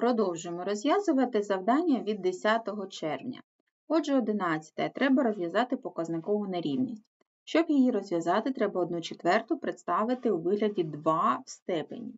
Продовжуємо розв'язувати завдання від 10 червня. Отже, 11. Треба розв'язати показникову нерівність. Щоб її розв'язати, треба 1 четверту представити у вигляді 2 в степені.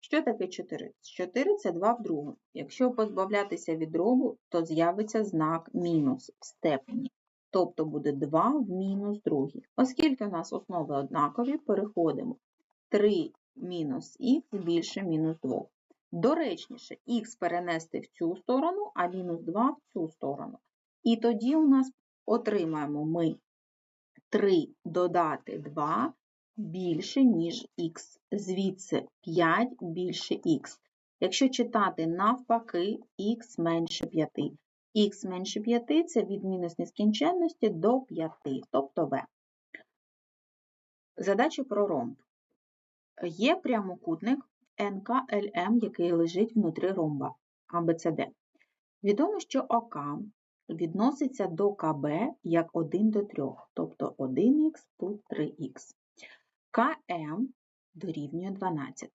Що таке 4? 4 це 2 в другу. Якщо позбавлятися від дробу, то з'явиться знак мінус в степені. Тобто буде 2 в мінус другій. Оскільки у нас основи однакові, переходимо 3 мінус х більше мінус 2. Доречніше, х перенести в цю сторону, а мінус 2 в цю сторону. І тоді у нас отримаємо ми 3 додати 2 більше, ніж х. Звідси 5 більше х. Якщо читати навпаки, х менше 5. х менше 5 це від мінус нескінченності до 5, тобто v. Задача про ромб. Є прямокутник НКЛМ, який лежить внутрі ромба АБЦД. Відомо, що ОК відноситься до КБ як 1 до 3, тобто 1х тут 3х. КМ дорівнює 12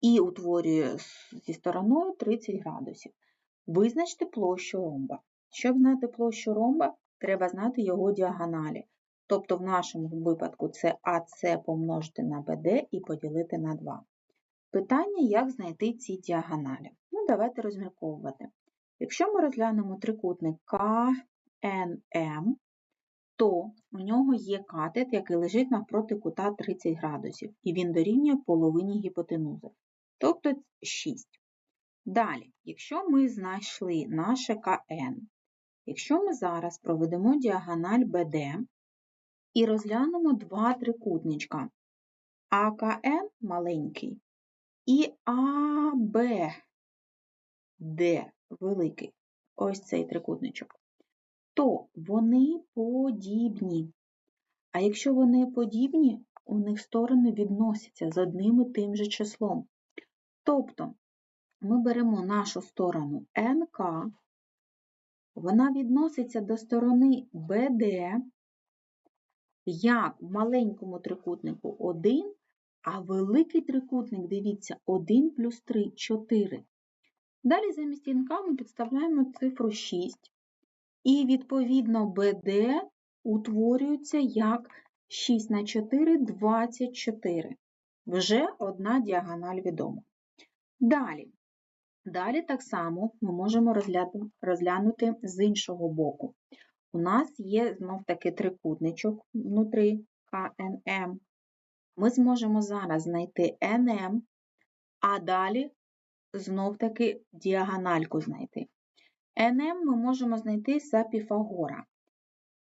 і утворює зі стороною 30 градусів. Визначте площу ромба. Щоб знати площу ромба, треба знати його діагоналі. Тобто, в нашому випадку це АС помножити на БД і поділити на 2. Питання, як знайти ці діагоналі. Ну, давайте розмірковувати. Якщо ми розглянемо трикутник КНМ, то у нього є катет, який лежить навпроти кута 30 градусів, і він дорівнює половині гіпотенузи, тобто 6. Далі, якщо ми знайшли наше КН, якщо ми зараз проведемо діагональ БД, і розглянемо два трикутничка. АКН маленький і АБД великий, ось цей трикутничок, то вони подібні. А якщо вони подібні, у них сторони відносяться з одним і тим же числом. Тобто ми беремо нашу сторону НК, вона відноситься до сторони БД, як в маленькому трикутнику 1, а великий трикутник, дивіться, 1 плюс 3 4. Далі замість інка ми підставляємо цифру 6, і, відповідно, БД утворюється як 6 на 4 24. Вже одна діагональ відома. Далі. Далі так само ми можемо розглянути з іншого боку. У нас є знов-таки трикутничок внутрі КНМ. Ми зможемо зараз знайти НМ, а далі знов-таки діагональку знайти. НМ ми можемо знайти за Піфагора.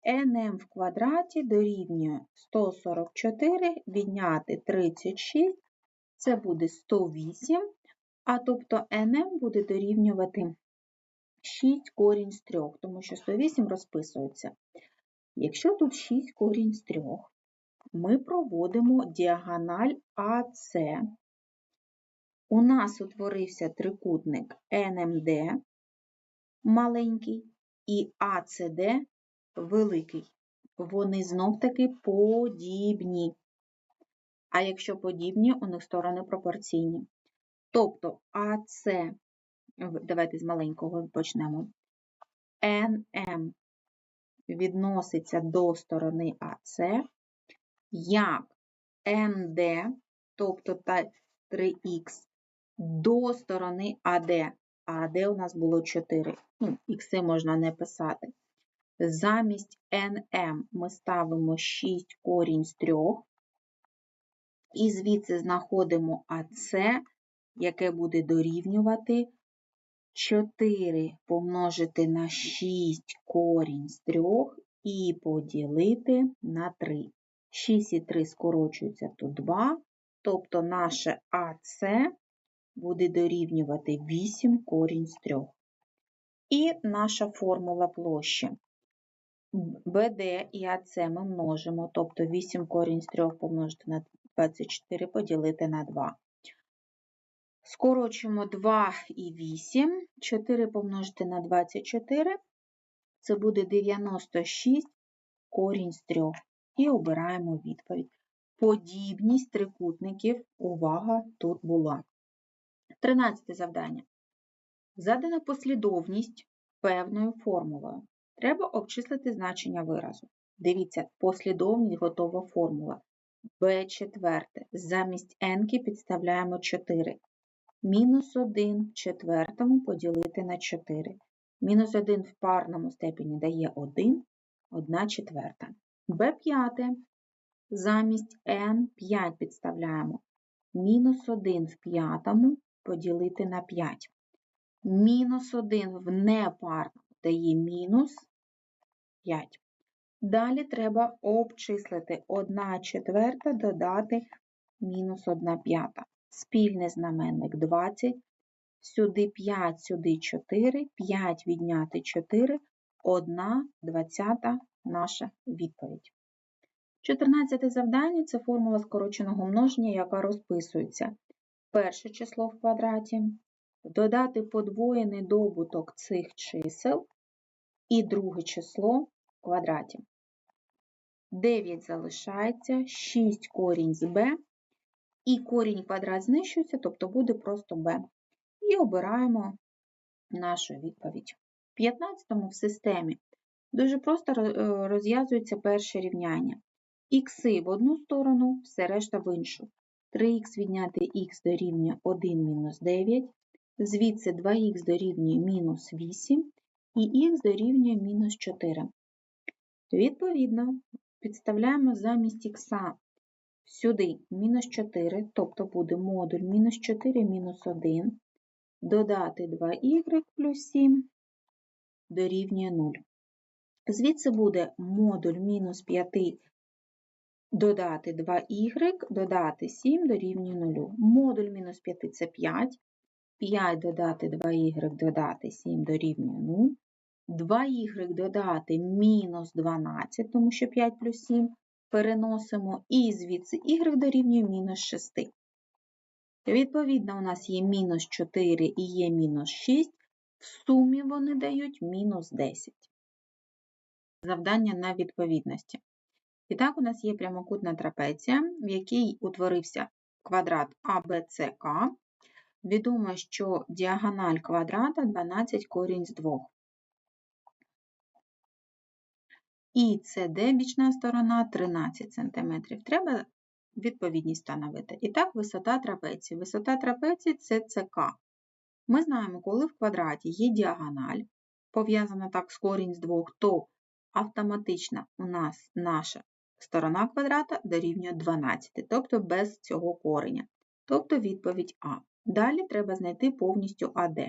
НМ в квадраті дорівнює 144, відняти 36, це буде 108, а тобто НМ буде дорівнювати 6 корінь з 3, тому що 108 розписується. Якщо тут 6 корінь з 3, ми проводимо діагональ АС. У нас утворився трикутник НМД маленький і АЦД великий. Вони знов-таки подібні. А якщо подібні, у них сторони пропорційні. Тобто АС давайте з маленького почнемо. NM відноситься до сторони АС, як МД, тобто 3х, до сторони АД. АД у нас було 4. Ну, ікси можна не писати. Замість NM ми ставимо 6 корінь з 3. І звідси знаходимо АС, яке буде дорівнювати 4 помножити на 6 корінь з 3 і поділити на 3. 6 і 3 скорочуються тут 2, тобто наше АС буде дорівнювати 8 корінь з 3. І наша формула площі. БД і АС ми множимо, тобто 8 корінь з 3 помножити на 24 поділити на 2. Скорочуємо 2 і 8, 4 помножити на 24, це буде 96 корінь з 3. І обираємо відповідь. Подібність трикутників, увага, тут була. 13 завдання. Задана послідовність певною формулою. Треба обчислити значення виразу. Дивіться, послідовність готова формула. b четверте. Замість n підставляємо 4. Мінус 1 в четвертому поділити на 4. Мінус 1 в парному степені дає 1, 1 четверта. b п'яте. Замість n 5 підставляємо. Мінус 1 в п'ятому поділити на 5. Мінус 1 в непарному дає мінус 5. Далі треба обчислити 1 четверта додати мінус 1 п'ята. Спільний знаменник 20. Сюди 5, сюди 4, 5 відняти 4, 1 двадцята наша відповідь. 14 завдання це формула скороченого множення, яка розписується. Перше число в квадраті, додати подвоєний добуток цих чисел і друге число в квадраті. 9 залишається, 6 корінь з b, і корінь квадрат знищується, тобто буде просто b. І обираємо нашу відповідь. В 15 в системі дуже просто е, розв'язується перше рівняння. Х в одну сторону, все решта в іншу. 3х відняти х дорівнює 1 мінус 9, звідси 2х дорівнює мінус 8 і х дорівнює мінус 4. Відповідно, підставляємо замість х сюди мінус 4, тобто буде модуль мінус 4 мінус 1, додати 2y плюс 7 дорівнює 0. Звідси буде модуль мінус 5 додати 2y, додати 7 дорівнює 0. Модуль мінус 5 це 5. 5 додати 2y додати 7 дорівнює 0. 2y додати мінус 12, тому що 5 плюс 7 переносимо, і звідси y дорівнює мінус 6. Відповідно, у нас є мінус 4 і є мінус 6. В сумі вони дають мінус 10. Завдання на відповідності. І так, у нас є прямокутна трапеція, в якій утворився квадрат АБЦК. Відомо, що діагональ квадрата 12 корінь з 2. І CD, бічна сторона 13 см. Треба відповідність встановити. І так, висота трапеції. Висота трапеції це ЦК. Ми знаємо, коли в квадраті є діагональ, пов'язана так з корінь з 2, то автоматично у нас наша сторона квадрата дорівнює 12, тобто без цього кореня. Тобто відповідь А. Далі треба знайти повністю АД.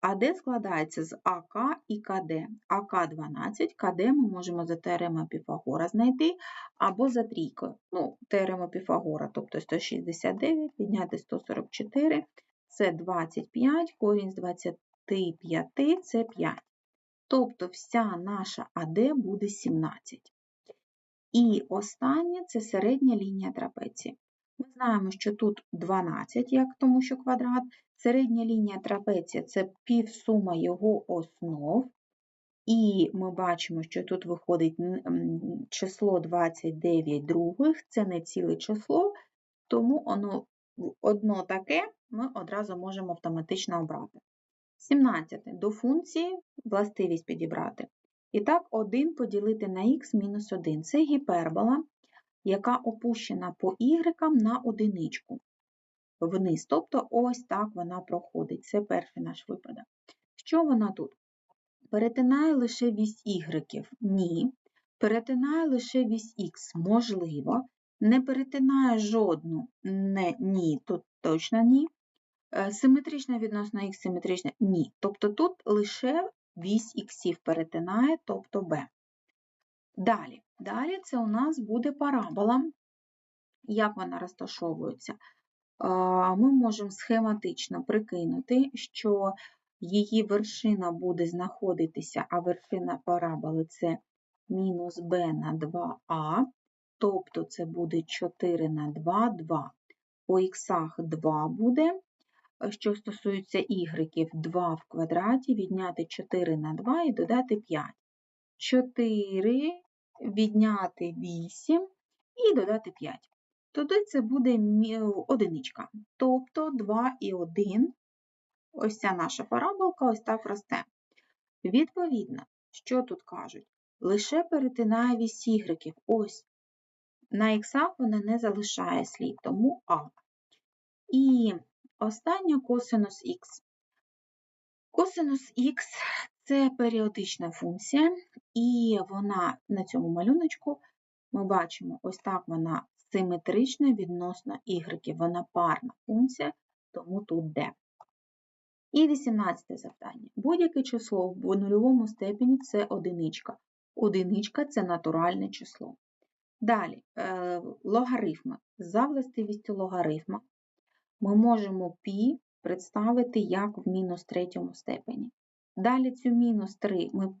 АД складається з АК і КД. АК 12, КД ми можемо за теоремою Піфагора знайти або за трійкою. Ну, теорема Піфагора, тобто 169, підняти 144, це 25, корінь з 25 це 5. Тобто вся наша АД буде 17. І останнє це середня лінія трапеції. Ми знаємо, що тут 12, як тому що квадрат. Середня лінія трапеції це півсума його основ. І ми бачимо, що тут виходить число 29 других, це не ціле число, тому воно одно таке ми одразу можемо автоматично обрати. 17. До функції властивість підібрати. І так, 1 поділити на х мінус 1. Це гіпербола, яка опущена по y на одиничку вниз. Тобто ось так вона проходить. Це перший наш випадок. Що вона тут? Перетинає лише вісь y? Ні. Перетинає лише вісь х, можливо. Не перетинає жодну не, ні, тут точно ні. Е, симетрична відносно х симетрична ні. Тобто тут лише вісь іксів перетинає, тобто b. Далі, Далі це у нас буде парабола. Як вона розташовується? Ми можемо схематично прикинути, що її вершина буде знаходитися, а вершина параболи це мінус b на 2а, тобто це буде 4 на 2, 2. У х 2 буде, що стосується y, 2 в квадраті, відняти 4 на 2 і додати 5. 4 відняти 8 і додати 5. Тоді це буде одиничка. Тобто 2 і 1 ось ця наша параболка ось так росте. Відповідно, що тут кажуть? Лише перетинає вісь ігреків. Ось на іксах вона не залишає слід, тому А. І остання косинус х. Косинус х це періодична функція, і вона на цьому малюночку ми бачимо, ось так вона симетрична відносно y, вона парна функція, тому тут d. І 18 завдання. Будь-яке число в нульовому степені це одиничка. Одиничка це натуральне число. Далі, е, логарифми. За властивістю логарифма ми можемо π представити як в мінус третьому степені. Далі цю мінус 3 ми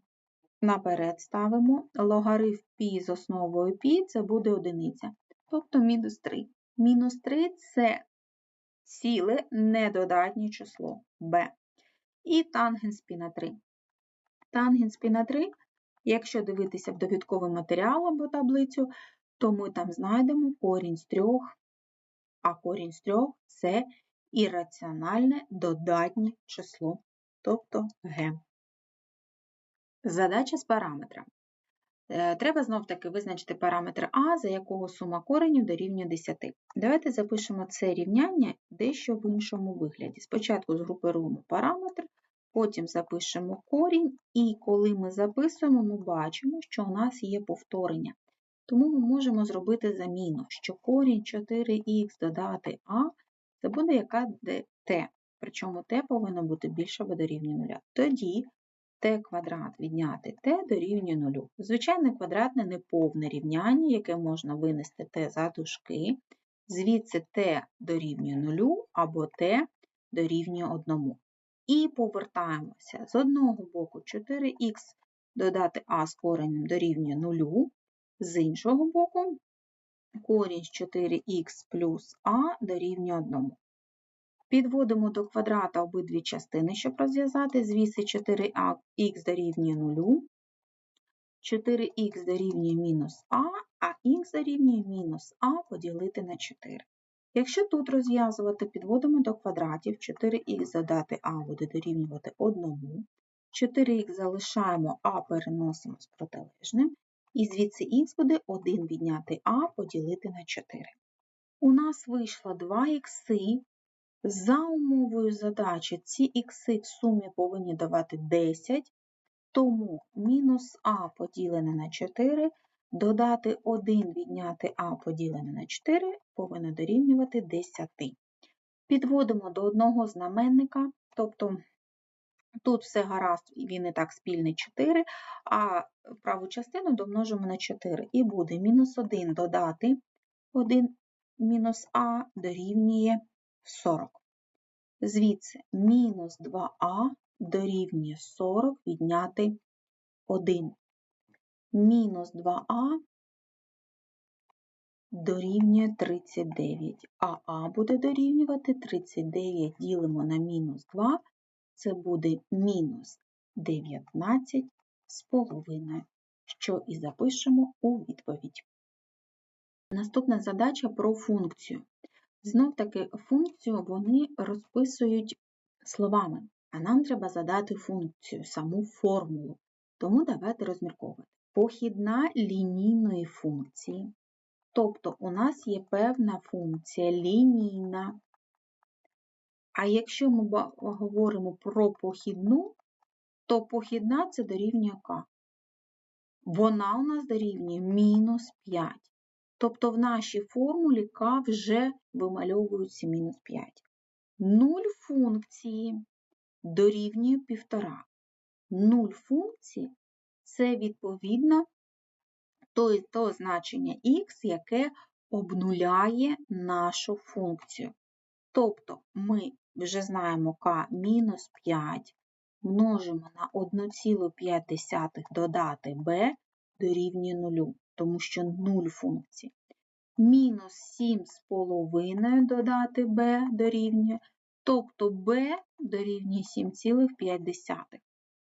наперед ставимо. Логарифм π з основою π це буде одиниця, тобто мінус 3. Мінус 3 це ціле недодатнє число b. І тангенс π на 3. Тангенс π на 3, якщо дивитися в довідковий матеріал або таблицю, то ми там знайдемо корінь з 3, а корінь з 3 це ірраціональне додатнє число, тобто g. Задача з параметра. Е, треба знов-таки визначити параметр А, за якого сума коренів дорівнює 10. Давайте запишемо це рівняння дещо в іншому вигляді. Спочатку згрупируємо параметр, потім запишемо корінь, і коли ми записуємо, ми бачимо, що у нас є повторення. Тому ми можемо зробити заміну, що корінь 4х додати А, це буде яка t, причому t повинно бути більше або дорівнює 0. Тоді t квадрат відняти t дорівнює 0. Звичайне квадратне неповне рівняння, яке можна винести t за дужки, звідси t дорівнює 0 або t дорівнює 1. І повертаємося з одного боку 4х додати а з коренем дорівнює 0, з іншого боку корінь з 4х плюс а дорівнює 1. Підводимо до квадрата обидві частини, щоб розв'язати. Звідси 4х дорівнює 0, 4х дорівнює мінус а, а х дорівнює мінус а поділити на 4. Якщо тут розв'язувати, підводимо до квадратів, 4х додати а буде дорівнювати 1, 4х залишаємо а переносимо з протилежним, і звідси х буде 1 відняти а поділити на 4. У нас вийшло 2 х за умовою задачі ці ікси в сумі повинні давати 10, тому мінус а поділене на 4, додати 1 відняти а поділене на 4 повинно дорівнювати 10. Підводимо до одного знаменника, тобто тут все гаразд, він і так спільний 4, а праву частину домножимо на 4 і буде мінус 1 додати 1 мінус а дорівнює 40. Звідси мінус 2а дорівнює 40 відняти 1. Мінус 2а дорівнює 39, а буде дорівнювати 39 ділимо на мінус 2, це буде мінус 19 з половиною, що і запишемо у відповідь. Наступна задача про функцію. Знов таки функцію вони розписують словами, а нам треба задати функцію, саму формулу. Тому давайте розмірковувати. Похідна лінійної функції. Тобто у нас є певна функція лінійна. А якщо ми говоримо про похідну, то похідна це дорівнює k. Вона у нас дорівнює мінус 5. Тобто в нашій формулі k вже вимальовується мінус 5. 0 функції дорівнює 1,5. 0 функції це відповідно то, то значення х, яке обнуляє нашу функцію. Тобто ми вже знаємо k мінус 5 множимо на 1,5 додати b дорівнює 0 тому що 0 функцій. Мінус 7,5 додати b дорівнює, тобто b дорівнює 7,5.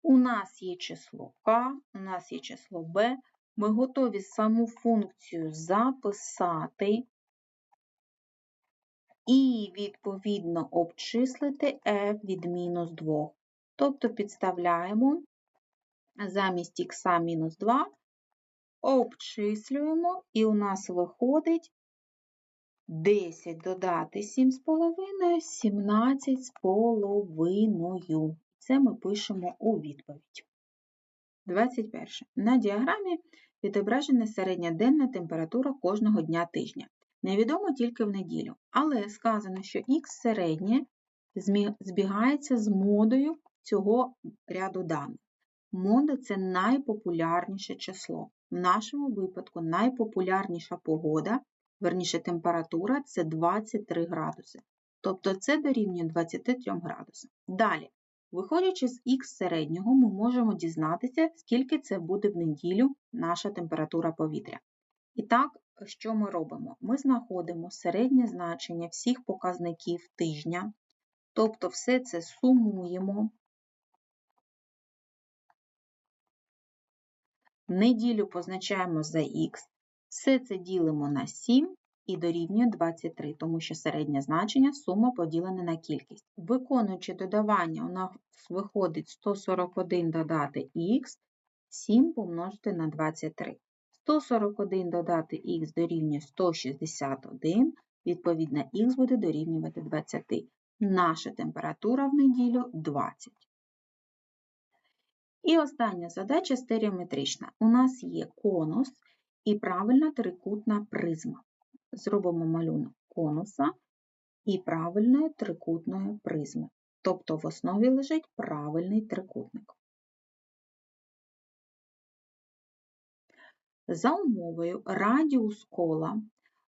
У нас є число k, у нас є число b. Ми готові саму функцію записати і, відповідно, обчислити f від мінус 2. Тобто підставляємо замість х мінус 2, обчислюємо, і у нас виходить 10 додати 7,5, 17 з половиною. Це ми пишемо у відповідь. 21. На діаграмі відображена середня денна температура кожного дня тижня. Невідомо тільки в неділю, але сказано, що х середнє збігається з модою цього ряду даних. Мода це найпопулярніше число. В нашому випадку найпопулярніша погода, верніше температура це 23 градуси. Тобто це дорівнює 23 градусам. Далі, виходячи з х середнього, ми можемо дізнатися, скільки це буде в неділю наша температура повітря. І так, що ми робимо? Ми знаходимо середнє значення всіх показників тижня, тобто все це сумуємо. Неділю позначаємо за х, все це ділимо на 7 і дорівнює 23, тому що середнє значення сума поділена на кількість. Виконуючи додавання, у нас виходить 141 додати х, 7 помножити на 23. 141 додати х дорівнює 161, відповідно, х буде дорівнювати 20. Наша температура в неділю 20. І остання задача стереометрична. У нас є конус і правильна трикутна призма. Зробимо малюнок конуса і правильної трикутної призми. Тобто в основі лежить правильний трикутник. За умовою радіус кола,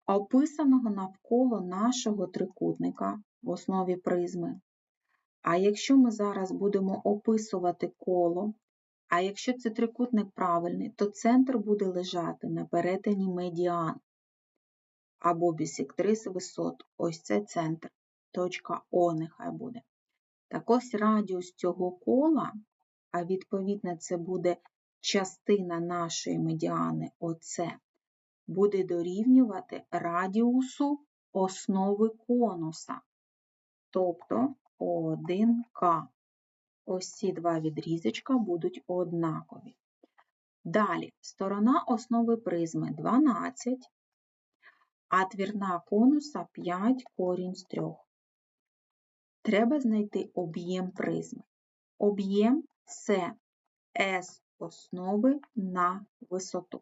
описаного навколо нашого трикутника в основі призми. А якщо ми зараз будемо описувати коло, а якщо це трикутник правильний, то центр буде лежати на перетині медіан або бісектрис висот. Ось це центр. Точка О нехай буде. Так ось радіус цього кола, а відповідно, це буде частина нашої медіани ОЦ, буде дорівнювати радіусу основи конуса, тобто 1К. Ось ці два відрізочка будуть однакові. Далі сторона основи призми 12, а твірна конуса 5 корінь з 3. Треба знайти об'єм призми. Об'єм це S основи на висоту.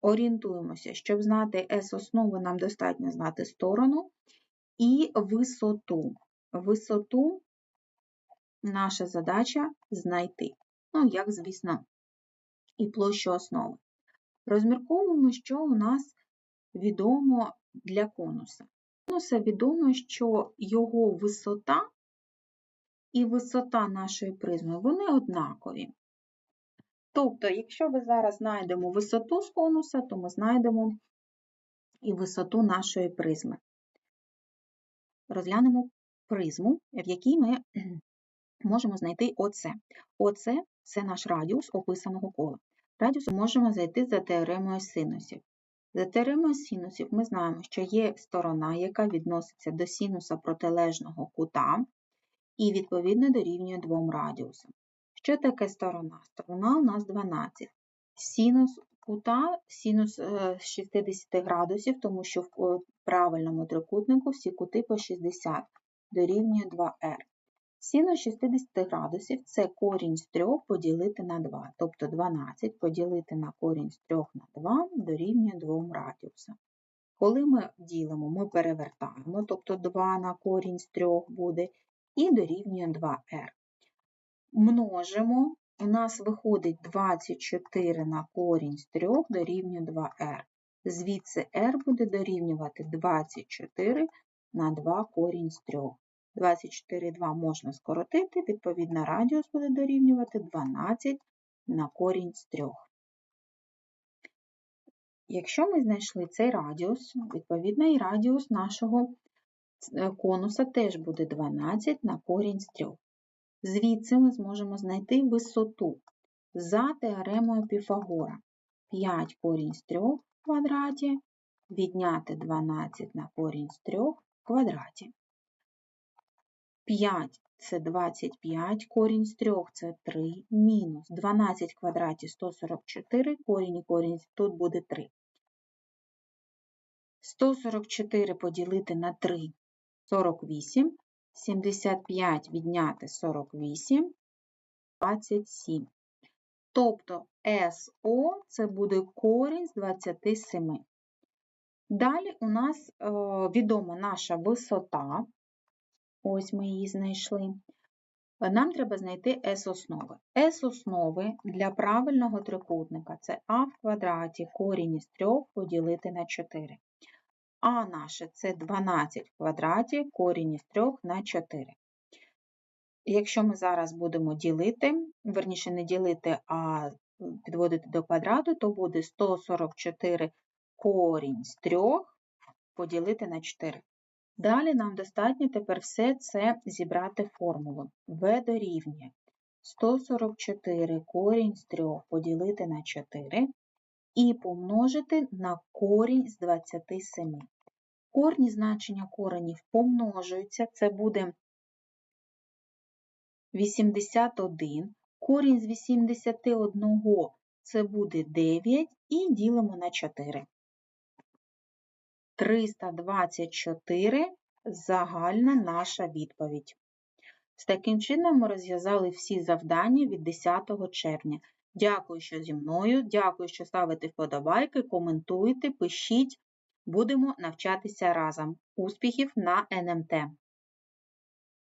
Орієнтуємося, щоб знати S основи, нам достатньо знати сторону і висоту. Висоту наша задача знайти. Ну, як, звісно, і площу основи. Розмірковуємо, що у нас відомо для конуса. Конуса відомо, що його висота і висота нашої призми, вони однакові. Тобто, якщо ми зараз знайдемо висоту з конуса, то ми знайдемо і висоту нашої призми. Розглянемо призму, в якій ми можемо знайти ОЦ. ОЦ це наш радіус описаного кола. Радіус можемо зайти за теоремою синусів. За теоремою синусів ми знаємо, що є сторона, яка відноситься до синуса протилежного кута, і, відповідно, дорівнює двом радіусам. Що таке сторона? Сторона у нас 12. Синус кута синус 60 е, градусів, тому що в правильному трикутнику всі кути по 60 дорівнює 2r. Синус 60 градусів це корінь з 3 поділити на 2, тобто 12 поділити на корінь з 3 на 2 дорівнює 2 радіусам. Коли ми ділимо, ми перевертаємо, тобто 2 на корінь з 3 буде, і дорівнює 2r. Множимо, у нас виходить 24 на корінь з 3 дорівнює 2r. Звідси r буде дорівнювати 24 на 2 корінь з 3. 24 2 можна скоротити, відповідно, радіус буде дорівнювати 12 на корінь з 3. Якщо ми знайшли цей радіус, відповідно, і радіус нашого Е, конуса теж буде 12 на корінь з 3. Звідси ми зможемо знайти висоту за теоремою Піфагора. 5 корінь з 3 квадраті відняти 12 на корінь з 3 в квадраті. 5 це 25, корінь з 3 це 3, мінус 12 в квадраті 144, корінь і корінь тут буде 3. 144 поділити на 3 48, 75 відняти 48, 27. Тобто СО це буде корінь з 27. Далі у нас е, відома наша висота. Ось ми її знайшли. Нам треба знайти С-основи. С-основи для правильного трикутника це А в квадраті корінь із 3 поділити на 4. А наше це 12 в квадраті корінь із 3 на 4. Якщо ми зараз будемо ділити, верніше не ділити, а підводити до квадрату, то буде 144 корінь з 3 поділити на 4. Далі нам достатньо тепер все це зібрати формулу. В дорівнює 144 корінь з 3 поділити на 4 і помножити на корінь з 27. Корні значення коренів помножуються, це буде 81. Корінь з 81 це буде 9 і ділимо на 4. 324 загальна наша відповідь. З таким чином ми розв'язали всі завдання від 10 червня. Дякую, що зі мною. Дякую, що ставите вподобайки, коментуйте, пишіть. Будемо навчатися разом. Успіхів на НМТ!